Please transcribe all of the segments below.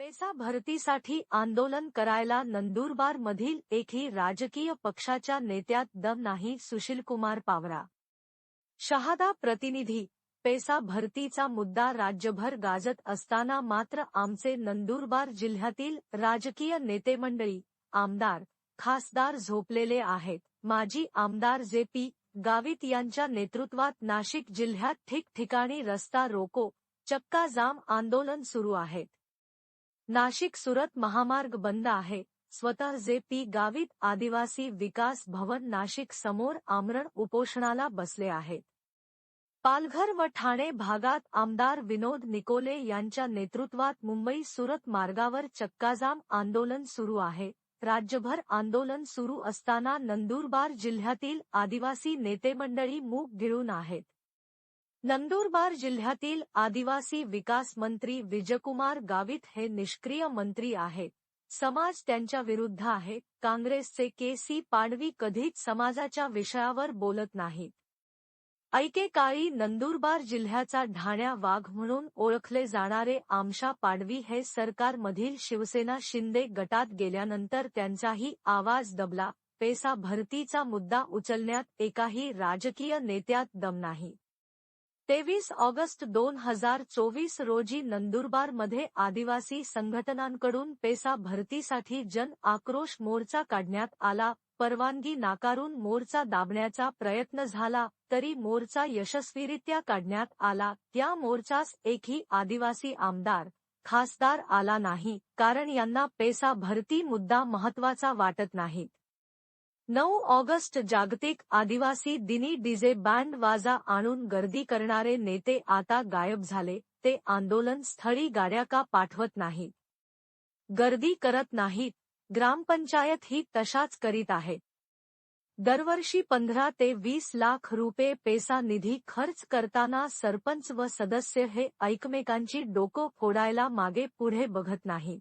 PESA भरतीसाठी आंदोलन करायला नंदुरबार मधील एकही राजकीय पक्षाच्या नेत्यात दम नाही सुशीलकुमार पावरा. शहादा प्रतिनिधी पेसा भरतीचा मुद्दा राज्यभर गाजत असताना मात्र आमचे नंदुरबार जिल्ह्यातील राजकीय नेतेमंडळी आमदार खासदार झोपलेले आहेत. माजी आमदार जे पी गावित यांच्या नेतृत्वात नाशिक जिल्ह्यात ठिकठिकाणी रस्ता रोको चक्का जाम आंदोलन सुरू आहेत. नाशिक सुरत महामार्ग बंद आहे. स्वतः जे पी गावित आदिवासी विकास भवन नाशिक समोर आमरण उपोषणाला बसले आहेत. पालघर व ठाणे भागात आमदार विनोद निकोले यांच्या नेतृत्वात मुंबई सुरत मार्गावर चक्काजाम आंदोलन सुरू आहे. राज्यभर आंदोलन सुरू असताना नंदुरबार जिल्ह्यातील आदिवासी नेतेमंडळी मूग गिळून आहेत. नंदुरबार जिल्ह्यातील आदिवासी विकास मंत्री विजयकुमार गावित हे निष्क्रिय मंत्री आहेत. समाज त्यांच्या विरुद्ध आहे. काँग्रेसचे के सी पाडवी कधीच समाजाच्या विषयावर बोलत नाहीत. ऐकेकाळी नंदुरबार जिल्ह्याचा ढाण्या वाघ म्हणून ओळखले जाणारे आमशा पाडवी हे सरकारमधील शिवसेना शिंदे गटात गेल्यानंतर त्यांचाही आवाज दबला. पेसा भरतीचा मुद्दा उचलण्यात एकाही राजकीय नेत्यात दम नाही. तेवीस ऑगस्ट दोन हजार चोवीस रोजी नंदुरबारमध्ये आदिवासी संघटनांकडून पेसा भरतीसाठी जन आक्रोश मोर्चा काढण्यात आला. परवानगी नाकारून मोर्चा दाबण्याचा प्रयत्न झाला तरी मोर्चा यशस्वीरित्या काढण्यात आला. त्या मोर्चास एकही आदिवासी आमदार खासदार आला नाही कारण यांना पेसा भरती मुद्दा महत्त्वाचा वाटत नाहीत नऊ ऑगस्ट जागतिक आदिवासी दिनी डीजे बँड वाजा आणून गर्दी करणारे नेते आता गायब झाले ते आंदोलन स्थळी गाड्या का पाठवत नाहीत? गर्दी करत नाहीत ग्रामपंचायत ही तशाच करीत आहे. दरवर्षी पंधरा ते वीस लाख रुपये पेसा निधी खर्च करताना सरपंच व सदस्य हे ऐकमेकांची डोकं फोडायला मागे पुढे बघत नाहीत.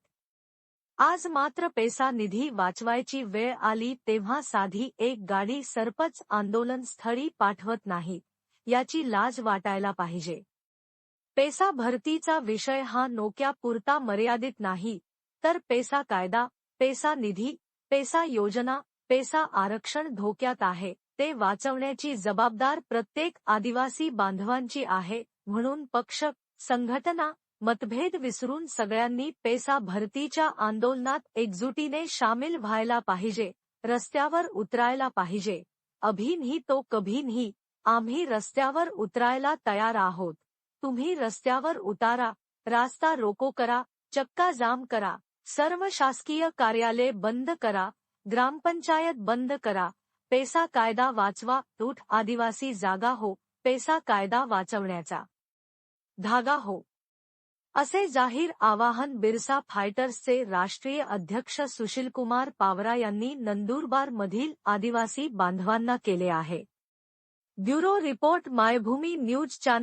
आज मात्र पैसा निधी वाचवायची वेळ आली तेव्हा साधी एक गाडी सरपंच आंदोलन स्थळी पाठवत नाही याची लाज वाटायला पाहिजे. पेसा भरतीचा विषय हा नोक्या पुरता मर्यादित नाही तर पेसा कायदा पेसा निधी पेसा योजना पेसा आरक्षण धोक्यात आहे ते वाचवण्याची जबाबदार प्रत्येक आदिवासी बांधवांची आहे म्हणून पक्ष संघटना मतभेद विसरून सगळ्यांनी पेसा भरतीच्या आंदोलनात एकजुटीने सामील व्हायला पाहिजे रस्त्यावर उतरायला पाहिजे. अभिनही तो कभीनही आम्ही रस्त्यावर उतरायला तयार आहोत. तुम्ही रस्त्यावर उतारा रास्ता रोको करा चक्का जाम करा सर्व शासकीय कार्यालय बंद करा ग्रामपंचायत बंद करा पेसा कायदा वाचवा तूठ आदिवासी जागा हो पेसा कायदा वाचवण्याचा धागा हो. असे जाहीर आवाहन बिरसा फायटर्सचे राष्ट्रीय अध्यक्ष सुशीलकुमार पावरा यांनी नंदुरबार मधील आदिवासी बांधवांना केले आहे. Bureau report Maybhoomi news channel